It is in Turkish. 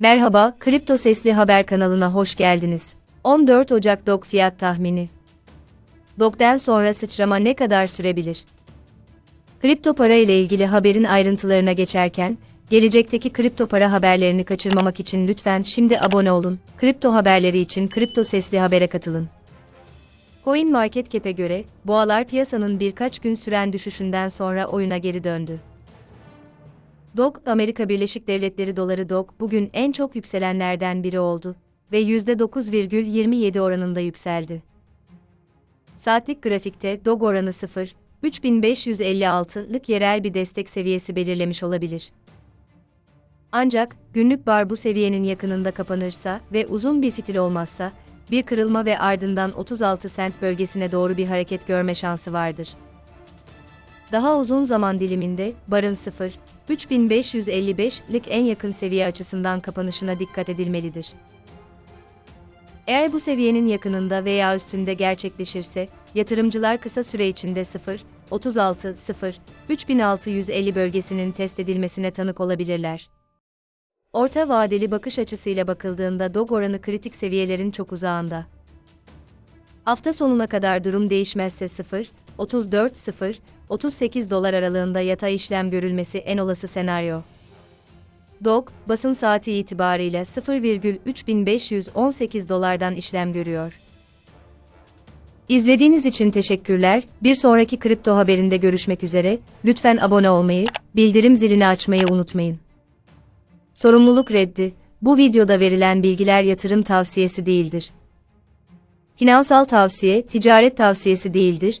Merhaba, Kripto Sesli Haber kanalına hoş geldiniz. 14 Ocak DOG fiyat tahmini. DOG'den sonra sıçrama ne kadar sürebilir? Kripto para ile ilgili haberin ayrıntılarına geçerken, gelecekteki kripto para haberlerini kaçırmamak için lütfen şimdi abone olun. Kripto haberleri için Kripto Sesli Haber'e katılın. Coin Market Cap'e göre, boğalar piyasanın birkaç gün süren düşüşünden sonra oyuna geri döndü. DOG, Amerika Birleşik Devletleri doları DOG bugün en çok yükselenlerden biri oldu ve %9,27 oranında yükseldi. Saatlik grafikte DOG oranı 0, 3556'lık yerel bir destek seviyesi belirlemiş olabilir. Ancak günlük bar bu seviyenin yakınında kapanırsa ve uzun bir fitil olmazsa bir kırılma ve ardından 36 sent bölgesine doğru bir hareket görme şansı vardır. Daha uzun zaman diliminde barın 0, 3555'lik en yakın seviye açısından kapanışına dikkat edilmelidir. Eğer bu seviyenin yakınında veya üstünde gerçekleşirse, yatırımcılar kısa süre içinde 0, 36, 0, 3650 bölgesinin test edilmesine tanık olabilirler. Orta vadeli bakış açısıyla bakıldığında DOG oranı kritik seviyelerin çok uzağında. Hafta sonuna kadar durum değişmezse 0, 34 0, 38 dolar aralığında yatay işlem görülmesi en olası senaryo. DOG, basın saati itibariyle 0,3518 dolardan işlem görüyor. İzlediğiniz için teşekkürler. Bir sonraki kripto haberinde görüşmek üzere. Lütfen abone olmayı, bildirim zilini açmayı unutmayın. Sorumluluk reddi. Bu videoda verilen bilgiler yatırım tavsiyesi değildir. Finansal tavsiye, ticaret tavsiyesi değildir,